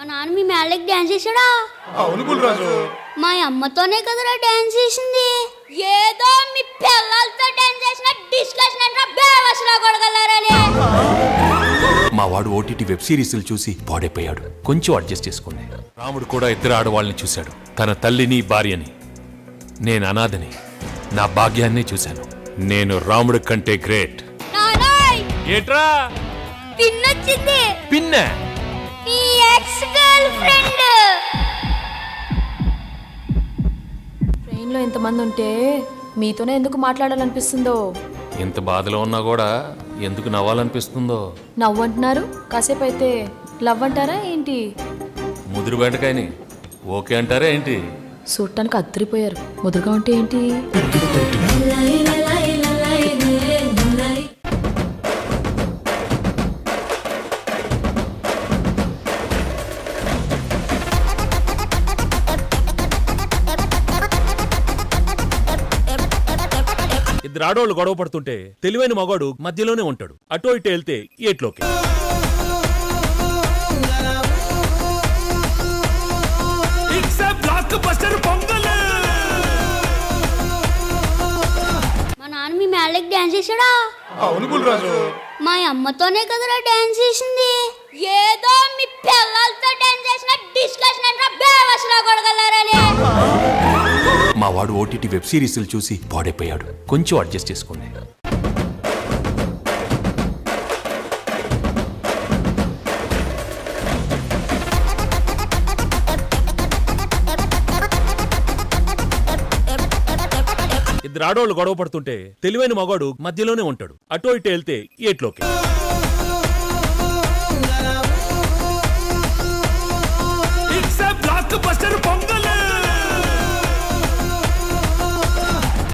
మా నాన్న మీ మేళ్ళకి డాన్స్ చేశాడా? అవును బుల్రాజు మా అమ్మతోనే కదరా డాన్స్ చేసింది. ఏదో మీ పిల్లలతో డాన్స్ చేసిన డిస్కషన్ అంటే బేవసలా కొడగలరాలే మా వాడు ఓటీటీ వెబ్ సిరీస్లు చూసి పాడైపోయాడు. కొంచెం అడ్జస్ట్ చేసుకోండి రాముడు కూడా ఇద్దరు ఆడవాళ్ళని చూశాడు. తన తల్లిని భార్యని. నేను అనాథని. నా భాగ్యాన్ని చూశాను. నేను రాముడి కంటే గ్రేట్. నానాయ్! ఏట్రా? పిన్నొచ్చింది. పిన్న? నీ ఎక్స్ గర్ల్ ఫ్రెండ్ ట్రైన్లో ఇంతమంది ఉంటే మీతోనే ఎందుకు మాట్లాడాలనిపిస్తుందో? ఇంత బాధలో ఉన్నా కూడా ఎందుకు నవ్వాలనిపిస్తుందో? నవ్వు అంటున్నారు కాసేపు అయితే లవ్ అంటారా ఏంటి? ముదురు బెండకాయని ఓకే అంటారా ఏంటి? చూడటానికి అద్దరిపోయారు. ముదురుగా ఉంటే ఏంటి? ఇద్దరు ఆడవాళ్ళు గొడవ పడుతుంటే తెలివైన మగాడు మధ్యలోనే ఉంటాడు. అటో ఇటు వెళ్తే ఏట్లోకి. మా నాన్న మీ డాన్స్ చేశాడా? అవును బుల్రాజు. మా అమ్మతోనే కదరా డాన్స్ చేసింది. ఏదో మీ పిల్లలతో డాన్స్ చేసిన డిస్కషన్ అంటే బేవసలా కొడగలరాలే మా వాడు ఓటీటీ వెబ్ సిరీస్లు చూసి పాడైపోయాడు. కొంచెం అడ్జస్ట్ చేసుకోండి. ఇద్దరు ఆడవాళ్ళు గొడవ పడుతుంటే తెలివైన మగాడు మధ్యలోనే ఉంటాడు. అటో ఇటు వెళ్తే ఏట్లోకి?